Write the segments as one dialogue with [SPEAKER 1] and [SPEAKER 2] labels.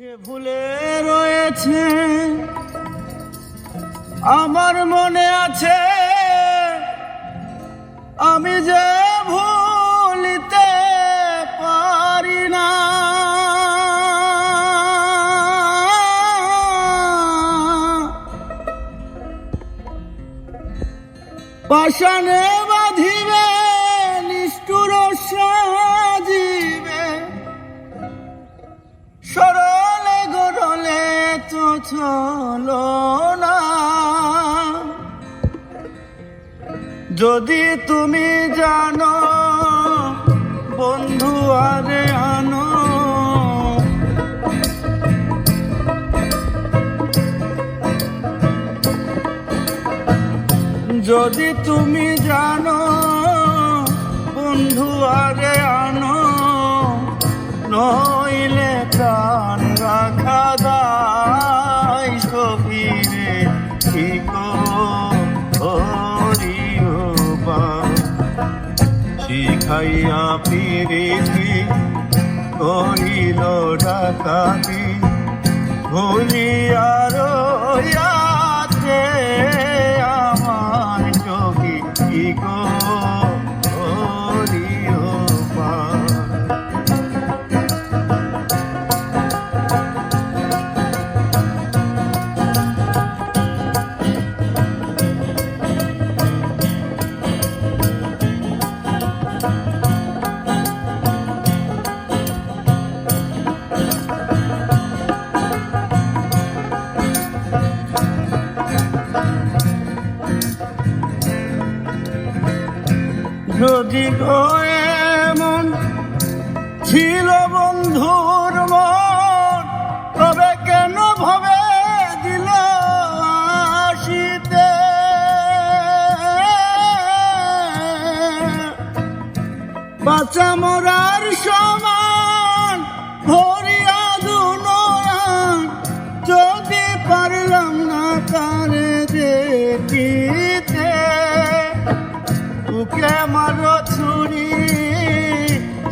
[SPEAKER 1] সে ভুলে রয়েছে। আমার মনে আছে, আমি যে ভুলিতে পারি না। পাষাণে বাঁধিবে, নিষ্ঠুর সাজিবে। তো চলো না। যদি তুমি জানো, বন্ধু আরে আনো। যদি তুমি জানো, বন্ধু আরে আনো, নইলে শিখাইয়া পিরিতি করিল ডাকাতি ভুলিয়া ইয়াতে যদি এমন ছিল বন্ধুর মন, তবে কেন ভাবে দিল আসিতে? বাঁচা মরার সমান, ভরিয়া দুনয়ন, যদি পারলাম না তারে দেখিতে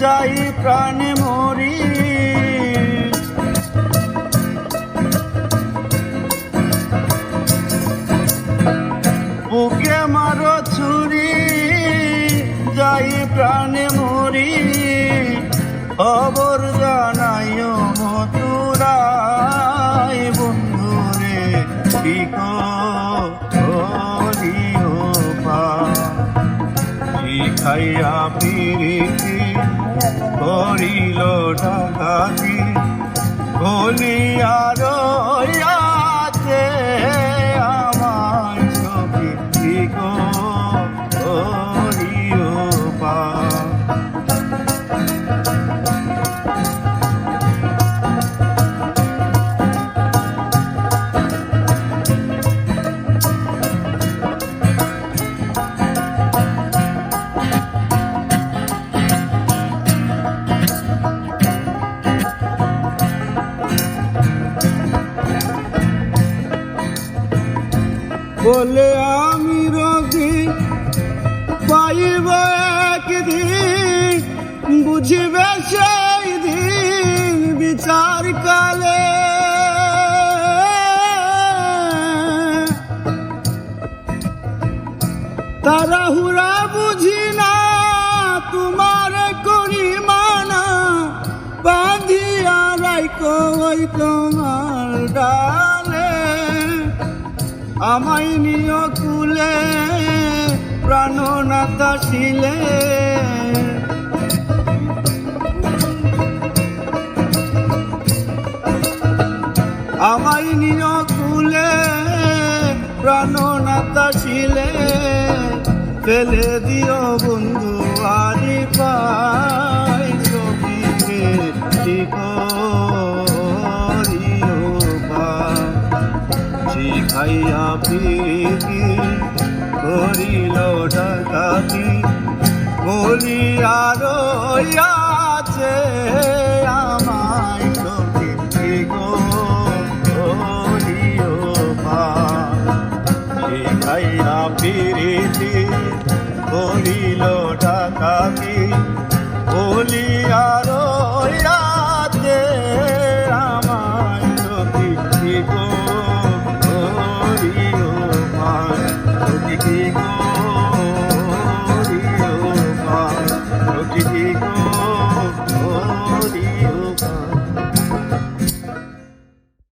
[SPEAKER 1] যাই প্রাণে মরি। বুকে মারো ছুরি, যাই প্রাণে মরি। খবর জানাইও মতুরাই বন্ধুরে ঠিক হরিও পা। শিখাইয়া পিরিতি করিল ডাকাতি বলিয়ার বলে আমি রোগী পাইব একদিন, বুঝিবে সেই দিন বিচার কালে তারা হুরা বুঝি না, তোমার করি মানা, বাঁধিয়া রাইকো তোমার ডালে আমায় নিয় কুলে, প্রাণনাথা শিলে আমায় নিয় কুলে, প্রাণনাথা শিলে ফেলে দিও বন্ধু, আরি পাই ডাকাতি। বলি, আর আছে আমায় সখী গো? হরিও মা শিখাইয়া প্রীতি করিল ডাকাতি। বলি আর